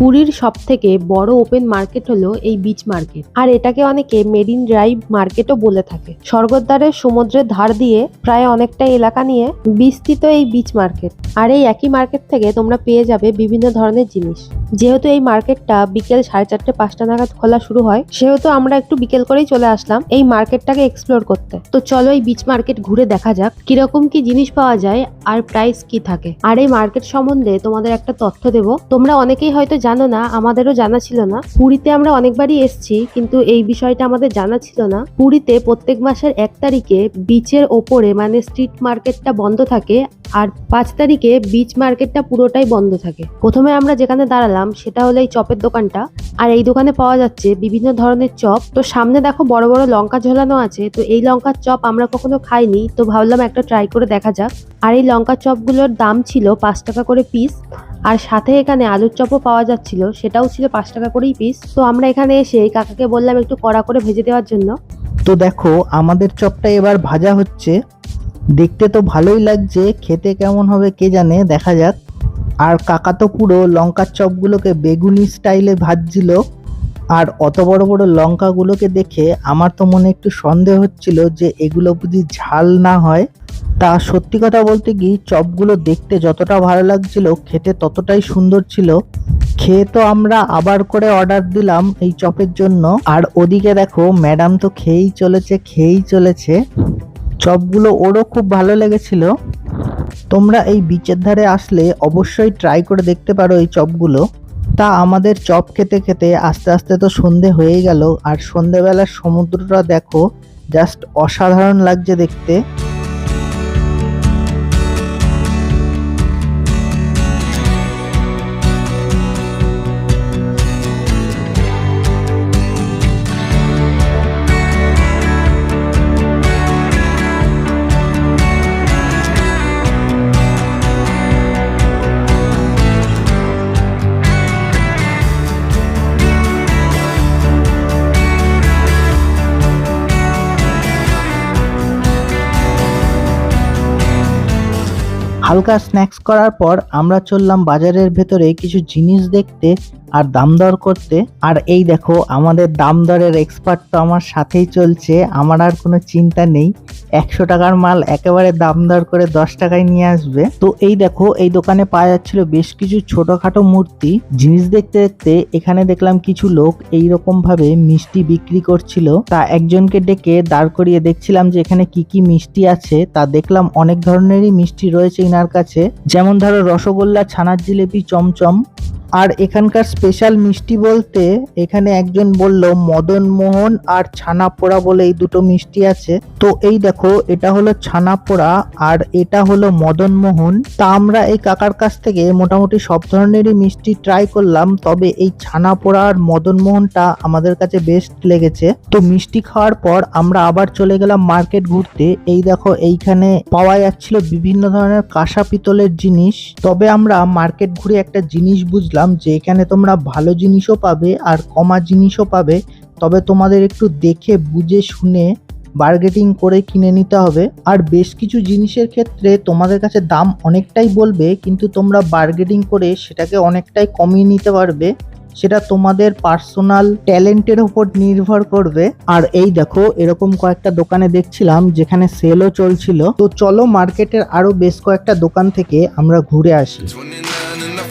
পুরীর সব থেকে বড় ওপেন মার্কেট হলো এই বিচ মার্কেট আর এটাকে অনেকে মেরিন ড্রাইভ মার্কেটও বলে থাকে। স্বর্গদ্বারের সমুদ্রের ধার দিয়ে প্রায় অনেকটা এলাকা নিয়ে বিস্তৃত এই বিচ মার্কেট আর এই একই মার্কেট থেকে তোমরা পেয়ে যাবে বিভিন্ন ধরনের জিনিস। যেহেতু এই মার্কেটটা বিকেল সাড়ে চারটে, পাঁচটা নাগাদ খোলা শুরু হয়, সেহেতু আমরা একটু বিকেল করেই চলে আসলাম এই মার্কেটটাকে এক্সপ্লোর করতে। তো চলো এই বিচ মার্কেট ঘুরে দেখা যাক, কীরকম কি জিনিস পাওয়া যায় আর প্রাইস কি থাকে। আর এই মার্কেট সম্বন্ধে তোমাদের একটা তথ্য দেব। তোমরা অনেকেই হয়তো জানো না, আমাদেরও জানা ছিল না। পুরীতে আমরা অনেকবারই এসেছি, কিন্তু এই বিষয়টা আমাদের জানা ছিল না। পুরীতে প্রত্যেক মাসের এক তারিখে বিচের ওপরে মানে স্ট্রিট মার্কেটটা বন্ধ থাকে, আর পাঁচ তারিখে বিচ মার্কেটটা পুরোটাই বন্ধ থাকে। প্রথমে আমরা যেখানে দাঁড়ালাম, সেটা হলো এই চপের দোকানটা। আর এই দোকানে পাওয়া যাচ্ছে বিভিন্ন ধরনের চপ। তো সামনে দেখো বড় বড় লঙ্কা ঝোলানো আছে, তো এই লঙ্কার চপ আমরা কখনো খাইনি, তো ভাবলাম একটা ট্রাই করে দেখা যাক। আর এই লঙ্কা চপগুলোর দাম ছিল পাঁচ টাকা করে পিস আর সাথে এখানে আলুর চপও পাওয়া যাচ্ছিল, সেটাও ছিল পাঁচ টাকা করেই পিস তো আমরা এখানে এসে কাকাকে বললাম একটু কড়া করে ভেজে দেওয়ার জন্য। তো দেখো, আমাদের চপটা এবার ভাজা হচ্ছে। দেখতে তো ভালোই লাগছে, খেতে কেমন হবে কে জানে, দেখা যাক। আর কাকা তো পুরো লঙ্কার চপগুলোকে বেগুনি স্টাইলে ভাজছিল। আর অত বড় বড় লঙ্কাগুলোকে দেখে আমার তো মনে একটু সন্দেহ হচ্ছিল যে এগুলো বুঝি ঝাল না হয়। তা সত্যি কথা বলতে কি, চপগুলো দেখতে যতটা ভালো লাগছিল, খেতে ততটাই সুন্দর ছিল। খেয়ে তো আমরা আবার করে অর্ডার দিলাম এই চপের জন্য। আর ওদিকে দেখো ম্যাডাম তো খেয়েই চলেছে খেয়েই চলেছে। চপগুলো ওরও খুব ভালো লেগেছিল। তোমরা এই বিচের ধারে আসলে অবশ্যই ট্রাই করে দেখতে পারো এই চপগুলো। তা আমাদের চপ খেতে খেতে আস্তে আস্তে তো সন্ধে হয়েই গেল। আর সন্ধেবেলার সমুদ্রটা দেখো জাস্ট অসাধারণ লাগছে দেখতে। হালকা স্ন্যাক্স করার পর আমরা চললাম বাজারের ভেতরে কিছু জিনিস দেখতে আর দাম দর করতে। আর এই দেখো, আমাদের দাম দরের এক্সপার্ট তো আমার সাথেই চলছে, আমার আর কোনো চিন্তা নেই। একশো টাকার মাল একেবারে দাম দর করে দশ টাকায় নিয়ে আসবে। তো এই দেখো, এই দোকানে পাওয়া যাচ্ছিল বেশ কিছু ছোটখাটো মূর্তি। জিনিস দেখতে দেখতে এখানে দেখলাম কিছু লোক এই রকম ভাবে মিষ্টি বিক্রি করছিল। তা একজনকে ডেকে দাঁড় করিয়ে দেখছিলাম যে এখানে কি কি মিষ্টি আছে। তা দেখলাম অনেক ধরনেরই মিষ্টি রয়েছে ইনার কাছে। যেমন ধরো রসগোল্লা, ছানার জিলেপি, চমচম। আর এখানকার স্পেশাল মিষ্টি বলতে এখানে একজন বলল মদন মোহন আর ছানা পোড়া বলে এই দুটো মিষ্টি আছে। তো এই দেখো, এটা হলো ছানা পোড়া আর এটা হলো মদন মোহন তা আমরা এই কাকার কাছ থেকে মোটামুটি সব ধরনেরই মিষ্টি ট্রাই করলাম, তবে এই ছানা পোড়া আর মদন মোহনটা আমাদের কাছে বেস্ট লেগেছে। তো মিষ্টি খাওয়ার পর আমরা আবার চলে গেলাম মার্কেট ঘুরতে। এই দেখো, এইখানে পাওয়া যাচ্ছিল বিভিন্ন ধরনের কাঁসা পিতলের জিনিস। তবে আমরা মার্কেট ঘুরে একটা জিনিস বুঝলাম যে এখানে তোমরা ভালো জিনিসও পাবে আর কমা জিনিসও পাবে। তবে তোমাদের একটু দেখে, বুঝে, শুনে বার্গেটিং করে কিনে নিতে হবে। আর বেশ কিছু জিনিসের ক্ষেত্রে তোমাদের কাছে দাম অনেকটাই বলবে, কিন্তু তোমরা বার্গেটিং করে সেটাকে অনেকটাই কমিয়ে নিতে পারবে। সেটা তোমাদের পার্সোনাল ট্যালেন্টের উপর নির্ভর করবে। আর এই দেখো, এরকম কয়েকটা দোকানে দেখছিলাম যেখানে সেলও চলছিল। তো চলো মার্কেটের আরও বেশ কয়েকটা দোকান থেকে আমরা ঘুরে আসি। 29 and I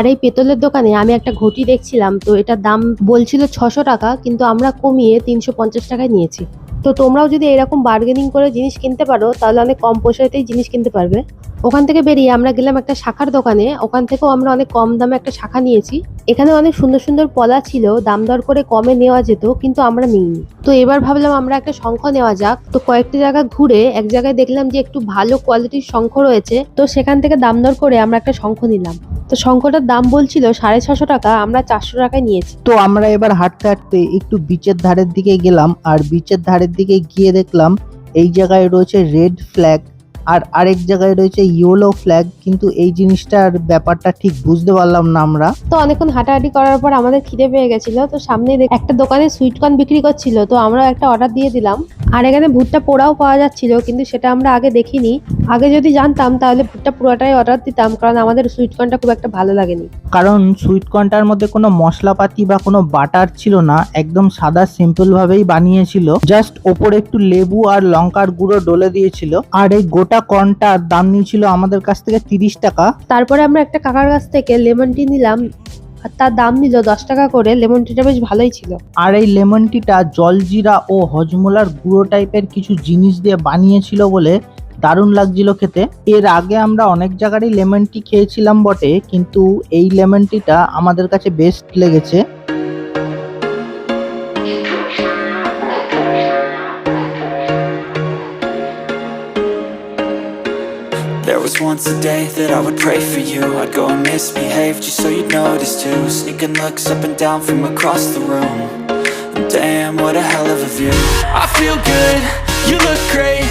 আর এই পেতলের দোকানে আমি একটা ঘটি দেখছিলাম, তো এটার দাম বলছিল ছশো টাকা, কিন্তু আমরা কমিয়ে তিনশো পঞ্চাশ টাকায় নিয়েছি। তো তোমরাও যদি এরকম বার্গেনিং করে জিনিস কিনতে পারো, তাহলে অনেক কম পয়সাতেই জিনিস কিনতে পারবে। ওখান থেকে বেরিয়ে আমরা গেলাম একটা শাখার দোকানে। ওখান থেকেও আমরা অনেক কম দামে একটা শাখা নিয়েছি। এখানে অনেক সুন্দর সুন্দর পলা ছিল, দাম দর করে কমে নেওয়া যেত, কিন্তু আমরা নিইনি। তো এবার ভাবলাম আমরা একটা শঙ্খ নেওয়া যাক। তো কয়েকটি জায়গা ঘুরে এক জায়গায় দেখলাম যে একটু ভালো কোয়ালিটির শঙ্খ রয়েছে। তো সেখান থেকে দাম দর করে আমরা একটা শঙ্খ নিলাম। তো শঙ্খটার দাম বলছিল সাড়ে ছশো টাকা, আমরা চারশো টাকায় নিয়েছি। তো আমরা এবার হাঁটতে হাঁটতে একটু বিচের ধারের দিকে গেলাম। আর বিচের ধারের দিকে গিয়ে দেখলাম এই জায়গায় রয়েছে রেড ফ্ল্যাগ আর আরেক জায়গায় রয়েছে ইয়েলো ফ্ল্যাগ কিন্তু এই জিনিসটার ব্যাপারটা ঠিক বুঝতে পারলাম না আমরা। তো অনেকক্ষণ হাঁটাহাঁটি করার পর আমাদের খিদে পেয়ে গেছিল, তো সামনে একটা দোকানে সুইট কর্ন বিক্রি করছিল, তো আমরা একটা অর্ডার দিয়ে দিলাম। আর এখানে ভুট্টা পোড়াও পাওয়া যাচ্ছিল কিন্তু সেটা আমরা আগে দেখিনি। আগে যদি জানতাম তাহলে ভুট্টা পোড়াটাই অর্ডার দিতাম কারণ আমাদের সুইট কর্নটা খুব একটা ভালো লাগেনি। কারণ সুইট কর্নটার মধ্যে কোনো মশলাপাতি বা কোনো বাটার ছিল না একদম সাদা সিম্পল ভাবেই বানিয়েছিল। জাস্ট ওপরে একটু লেবু আর লঙ্কার গুঁড়ো ডলে দিয়েছিল। আর এই গোটা কর্নটার দাম নিয়েছিল আমাদের কাছ থেকে তিরিশ টাকা। তারপরে আমরা একটা কাকার কাছ থেকে লেমন টি নিলাম। আর তার দাম নিল দশ টাকা করে লেমন টিটা বেশ ভালোই ছিল। আর এই লেমন টিটা জলজিরা ও হজমোলার গুঁড়ো টাইপের কিছু জিনিস দিয়ে বানিয়েছিল বলে দারুণ লাগছিল খেতে। এর আগে আমরা অনেক জায়গারই লেমন টি খেয়েছিলাম বটে, কিন্তু এই লেমন টিটা আমাদের কাছে বেস্ট লেগেছে। There was once a day that I would pray for you I'd go and misbehave just so you'd notice too Sneaking looks up and down from across the room Damn, what a hell of a view I feel good, you look great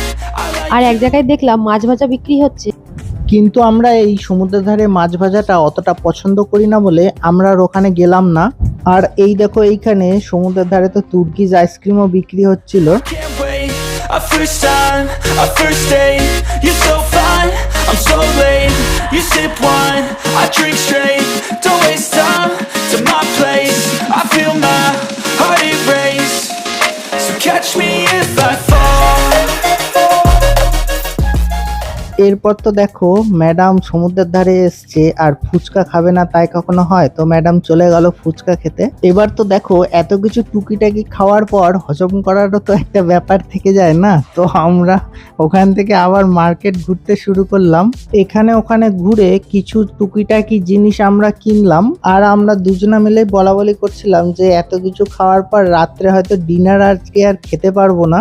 আর এক জায়গায় দেখলাম মাছ ভাজা বিক্রি হচ্ছে কিন্তু আমরা এই সমুদ্রের ধারে মাছ ভাজাটা অতটা পছন্দ করি না বলে আমরা আর ওখানে গেলাম না আর এই দেখো এইখানে সমুদ্রের ধারে তো তুর্কিজ আইসক্রিমও বিক্রি হচ্ছিল first time, a first date You're so fine, I'm so late You sip wine, I drink straight এরপর তো দেখো ম্যাডাম সমুদ্রের ধারে এসছে আর ফুচকা খাবে না তাই কখনো হয়। তো ম্যাডাম চলে গেল ফুচকা খেতে। এবার তো দেখো, এত কিছু টুকিটাকি খাওয়ার পর হজম করারও তো একটা ব্যাপার থেকে যায় না। তো আমরা ওখান থেকে আবার মার্কেট ঘুরতে শুরু করলাম। এখানে ওখানে ঘুরে কিছু টুকিটাকি জিনিস আমরা কিনলাম। আর আমরা দুজনা মিলে বলা বলি করছিলাম যে এত কিছু খাওয়ার পর রাত্রে হয়তো ডিনার আজকে আর খেতে পারব না।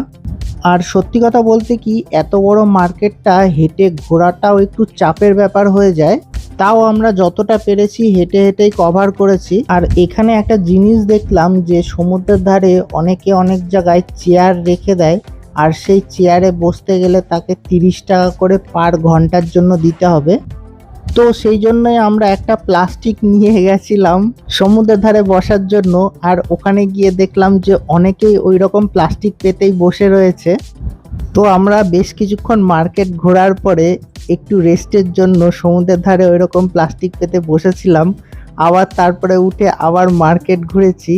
আর সত্যি কথা বলতে কি, এত বড় মার্কেটটা হেঁটে ঘোরাটাও একটু চাপের ব্যাপার হয়ে যায়। তাও আমরা যতটা পেরেছি হেঁটে হেঁটেই কভার করেছি। আর এখানে একটা জিনিস দেখলাম যে, সমুদ্রের ধারে অনেকে অনেক জায়গায় চেয়ার রেখে দেয়। আর সেই চেয়ারে বসতে গেলে তাকে তিরিশ টাকা করে পার ঘণ্টার জন্য দিতে হবে। তো সেই জন্যই আমরা একটা প্লাস্টিক নিয়ে গেছিলাম সমুদ্রের ধারে বসার জন্য, আর ওখানে গিয়ে দেখলাম যে অনেকেই ওই রকম প্লাস্টিক পেতেই বসে রয়েছে। তো আমরা বেশ কিছুক্ষণ মার্কেট ঘোরার পরে একটু রেস্টের জন্য সমুদ্রের ধারে ওই রকম প্লাস্টিক পেতে বসেছিলাম। আবার তারপরে উঠে আবার মার্কেট ঘুরেছি।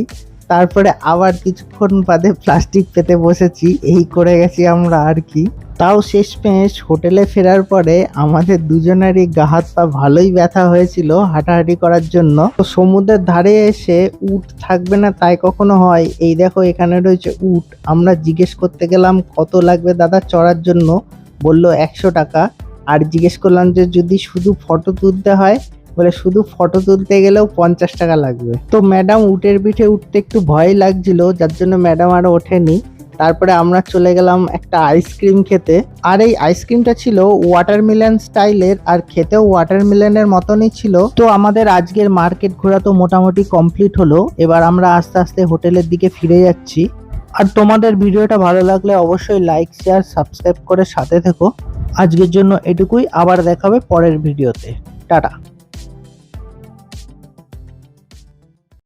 তারপরে আবার কিছুক্ষণ বাদে প্লাস্টিক পেতে বসেছি, এই করে গেছি আমরা আর কি। তাও শেষমেশ হোটেলে ফেরার পরে আমাদের দুজনেরই গা হাত পা ভালোই ব্যথা হয়েছিল হাঁটাহাঁটি করার জন্য। তো সমুদ্রের ধারে এসে উট থাকবে না তাই কখনো হয়, এই দেখো এখানে রয়েছে উট। আমরা জিজ্ঞেস করতে গেলাম, কত লাগবে দাদা চড়ার জন্য? বলল, একশো টাকা। আর জিজ্ঞেস করলাম যে, যদি শুধু ফটো তুলতে হয় বলে শুধু ফটো তুলতে গেলেও পঞ্চাশ টাকা লাগবে। তো ম্যাডাম উটের পিঠে উঠতে একটু ভয় লাগছিল, যার জন্য ম্যাডাম আর ওঠেনি। তারপরে আমরা চলে গেলাম একটা আইসক্রিম খেতে। আর এই আইসক্রিমটা ছিল ওয়াটারমেলন স্টাইলের আর খেতেও ওয়াটারমেলনের মতনই ছিল। তো আমাদের আজকের মার্কেট ঘোরা তো মোটামুটি কমপ্লিট হলো। এবার আমরা আস্তে আস্তে হোটেলের দিকে ফিরে যাচ্ছি। আর তোমাদের ভিডিওটা ভালো লাগলে অবশ্যই লাইক শেয়ার সাবস্ক্রাইব করে সাথে থেকো। আজকের জন্য এটুকুই, আবার দেখাবে পরের ভিডিওতে। টাটা।